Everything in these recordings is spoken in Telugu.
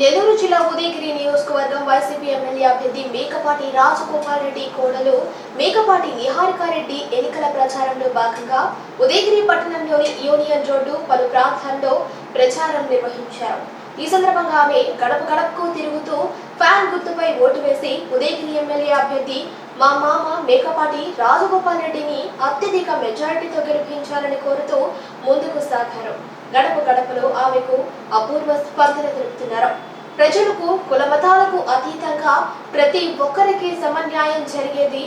నెల్లూరు జిల్లా ఉదయగిరి నియోజకవర్గం వైసీపీ ఎమ్మెల్యే అభ్యర్థి మేకపాటి రాజగోపాల్ రెడ్డి కోడలు మేకపాటి నిహారికారెడ్డి ఎన్నికల ప్రచారంలో భాగంగా ఉదయగిరి పట్టణంలోని యూనియన్ రోడ్డు పలు ప్రాంతాల్లో ప్రచారం నిర్వహించారు. ఈ సందర్భంగా ఆమె గడప గడపకు తిరుగుతూ ఫ్యాన్ గుర్తుపై ఓటు వేసి ఉదయగిరి ఎమ్మెల్యే అభ్యర్థి మా మామ మేకపాటి రాజగోపాల్ రెడ్డిని అత్యధిక మెజారిటీతో గెలిపించాలని కోరుతూ ముందుకు సాగారు. గడప గడపలో ఆమెకు అపూర్వ స్పందన తెలుపుతున్నారు. ప్రజలకు కులమతాలకు అతీతంగా ప్రతి ఒక్కరికి సమన్యాయం జరిగేది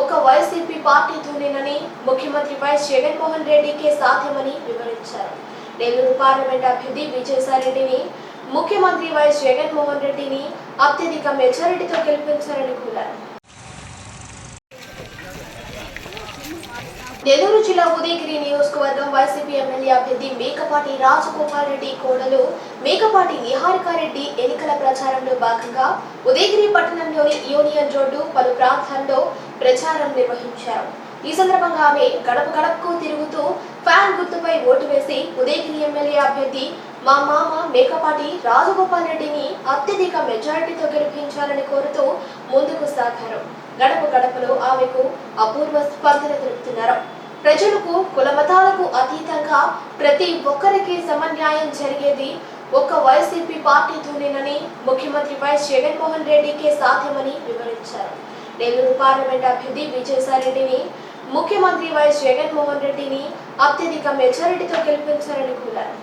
ఒక్క వైసీపీ పార్టీతోనేనని ముఖ్యమంత్రి వైఎస్ జగన్మోహన్ రెడ్డికే సాధ్యమని వివరించారు. నెల్లూరు పార్లమెంట్ అభ్యర్థి విజయసాయిరెడ్డిని ముఖ్యమంత్రి వైఎస్ జగన్మోహన్ రెడ్డిని అత్యధిక మెజారిటీతో గెలిపించాలని కోరారు. నెల్లూరు జిల్లా ఉదయగిరి నియోజకవర్గం వైసీపీ ఎమ్మెల్యే అభ్యర్థి మేకపాటి రాజగోపాల్ రెడ్డి కోడలు మేకపాటి నిహారికారెడ్డి ఎన్నికల ప్రచారంలో భాగంగా ఉదయగిరి పట్టణంలోని యూనియన్ రోడ్డు పలు ప్రాంతాల్లో ప్రచారం నిర్వహించారు. ఈ సందర్భంగా ఆమె గడప గడపకు తిరుగుతూ ఫ్యాన్ గుర్తుపై ఓటు వేసి ఉదయగిరి ఎమ్మెల్యే అభ్యర్థి మా మామ మేకపాటి రాజగోపాల్ రెడ్డిని అత్యధిక మెజారిటీతో గెలిపించాలని కోరుతూ ముందుకు సాగారు. గడప గడపలో ఆమెకు అపూర్వ స్పందన తెలుపుతున్నారు. ప్రజలకు కులమతాలకు అతీతంగా ప్రతి ఒక్కరికి సమన్యాయం జరిగేది ఒక్క వైసీపీ పార్టీతోనేనని ముఖ్యమంత్రి వైఎస్ జగన్మోహన్ రెడ్డికే సాధ్యమని వివరించారు. నెల్లూరు పార్లమెంట్ అభ్యర్థి విజయసాయిరెడ్డిని ముఖ్యమంత్రి వైఎస్ జగన్మోహన్ రెడ్డిని అత్యధిక మెజారిటీతో గెలిపించాలని కోరారు.